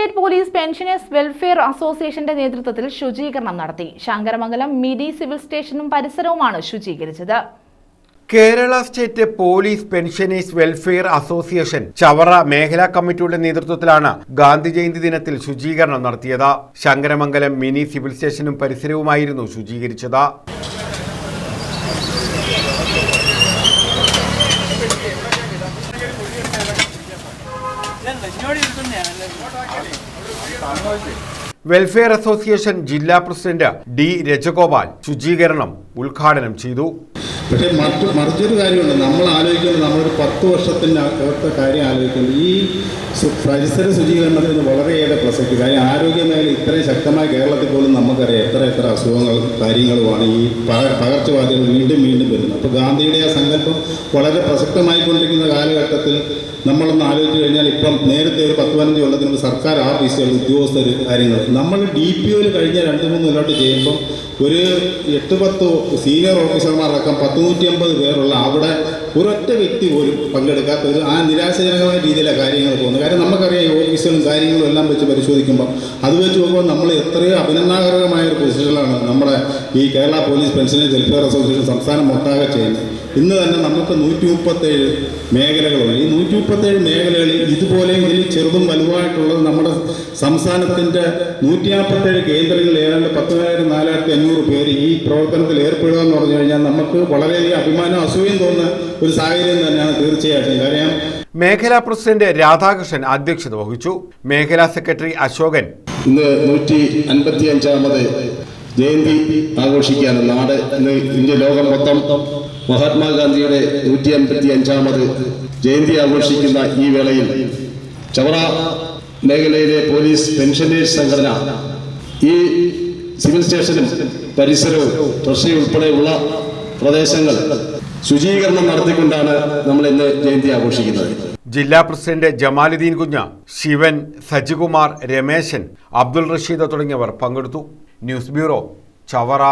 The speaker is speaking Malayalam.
സ്റ്റേറ്റ് പോലീസ് പെൻഷനേഴ്സ് വെൽഫെയർ അസോസിയേഷന്റെ നേതൃത്വത്തിൽ ശുചീകരണം നടത്തി. ശങ്കരമംഗലം മിനി സിവിൽ സ്റ്റേഷനും പരിസരവുമാണ് ശുചീകരിച്ചത്. Kerala state police pensioners welfare association Chavara മേഖലാ കമ്മിറ്റിയുടെ നേതൃത്വത്തിലാണ് ഗാന്ധി ജയന്തി ദിനത്തിൽ ശുചീകരണം നടത്തിയത്. ശങ്കരമംഗലം മിനി സിവിൽ സ്റ്റേഷനും പരിസരവുമായിരുന്നു ശുചീകരിച്ചത്. വെൽഫെയർ അസോസിയേഷൻ ജില്ലാ പ്രസിഡന്റ് ഡി രജഗോപാൽ ശുചീകരണം ഉദ്ഘാടനം ചെയ്തു. പക്ഷേ മറ്റു മറിച്ചൊരു കാര്യമുണ്ട്. നമ്മൾ ആലോചിക്കുന്നത് നമ്മളൊരു പത്ത് വർഷത്തിന്റെ അകത്തെ കാര്യം ആലോചിക്കുന്നത് ഈ പരിസര ശുചീകരണത്തിന് വളരെയേറെ പ്രസക്തി. കാര്യം ആരോഗ്യ മേഖല ഇത്രയും ശക്തമായ കേരളത്തിൽ പോലും നമുക്കറിയാം എത്ര എത്ര അസുഖങ്ങളും കാര്യങ്ങളുമാണ് ഈ പകർച്ചവാദികൾ വീണ്ടും വീണ്ടും വരുന്നത്. അപ്പോൾ ഗാന്ധിയുടെ ആ സങ്കല്പം വളരെ പ്രസക്തമായിക്കൊണ്ടിരിക്കുന്ന കാലഘട്ടത്തിൽ നമ്മളൊന്ന് ആലോചിച്ച് കഴിഞ്ഞാൽ ഇപ്പം നേരത്തെ ഒരു പത്ത് പതിനഞ്ച് കൊല്ലത്തിന് സർക്കാർ ഓഫീസുകൾ ഉദ്യോഗസ്ഥർ കാര്യങ്ങൾ. നമ്മൾ ഡി പി ഒയിൽ കഴിഞ്ഞ രണ്ട് മൂന്ന് കൊല്ലോട്ട് ചെയ്യുമ്പോൾ ഒരു എട്ട് പത്ത് സീനിയർ ഓഫീസർമാരടക്കം പത്ത് നൂറ്റി അമ്പത് പേരുള്ള അവിടെ ഒരൊറ്റ വ്യക്തി പോലും പങ്കെടുക്കാത്ത ഒരു ആ നിരാശജനകമായ രീതിയിലെ കാര്യങ്ങൾ പോകുന്നത്. കാര്യം നമുക്കറിയാം ഈ ഓഫീസുകളും കാര്യങ്ങളും എല്ലാം വെച്ച് പരിശോധിക്കുമ്പോൾ അത് വെച്ച് നോക്കുമ്പോൾ നമ്മൾ എത്രയോ അഭിനന്ദനകരമായ ഒരു പൊസിഷനിലാണ് നമ്മുടെ ഈ Kerala police pensioners welfare association സംസ്ഥാനം ഒട്ടാകെ ചെയ്യുന്നത്. ഇന്ന് തന്നെ നമുക്ക് നൂറ്റി മുപ്പത്തേഴ് മേഖലകളുണ്ട്. ഈ നൂറ്റി മുപ്പത്തേഴ് മേഖലകളിൽ ഇതുപോലെ ഇതിൽ ചെറുതും വലുതായിട്ടുള്ളത് നമ്മുടെ സംസ്ഥാനത്തിന്റെ നൂറ്റി നാൽപ്പത്തേഴ് കേന്ദ്രങ്ങളിൽ ഏതാണ്ട് പത്തിനായിരം നാലായിരത്തി അഞ്ഞൂറ് പേര് ഈ പ്രവർത്തനത്തിൽ ഏർപ്പെടുക എന്ന് പറഞ്ഞു കഴിഞ്ഞാൽ നമുക്ക് വളരെയധികം അഭിമാനം അസൂയം തോന്നുന്ന ഒരു സാഹചര്യം തന്നെയാണ് തീർച്ചയായിട്ടും. കാര്യം മേഖലാ പ്രസിഡന്റ് രാധാകൃഷ്ണൻ അധ്യക്ഷത വഹിച്ചു. മേഖലാ സെക്രട്ടറി അശോകൻ. ഇന്ന് നൂറ്റി അൻപത്തി അഞ്ചാമത് ജയന്തി ആഘോഷിക്കുകയാണ്. നാട് ഇന്ന് ഇന്ത്യ ലോകം മൊത്തം മഹാത്മാഗാന്ധിയുടെ നൂറ്റി അൻപത്തി അഞ്ചാമത് ജയന്തി ആഘോഷിക്കുന്ന ഈ വേളയിൽ ചവറ മേഖലയിലെ പോലീസ് പെൻഷനേഴ്സ് സംഘടന ഈ സിവിൽ സ്റ്റേഷനും പരിസരവും ട്രഷറി ഉൾപ്പെടെയുള്ള പ്രദേശങ്ങൾ ശുചീകരണം നടത്തിക്കൊണ്ടാണ് നമ്മൾ ഇന്ന് ജയന്തി ആഘോഷിക്കുന്നത്. ജില്ലാ പ്രസിഡന്റ് ജമാലുദ്ദീൻ കുഞ്ഞ ശിവൻ സജികുമാർ രമേശൻ അബ്ദുൾ റഷീദ് തുടങ്ങിയവർ പങ്കെടുത്തു. News bureau Chavara.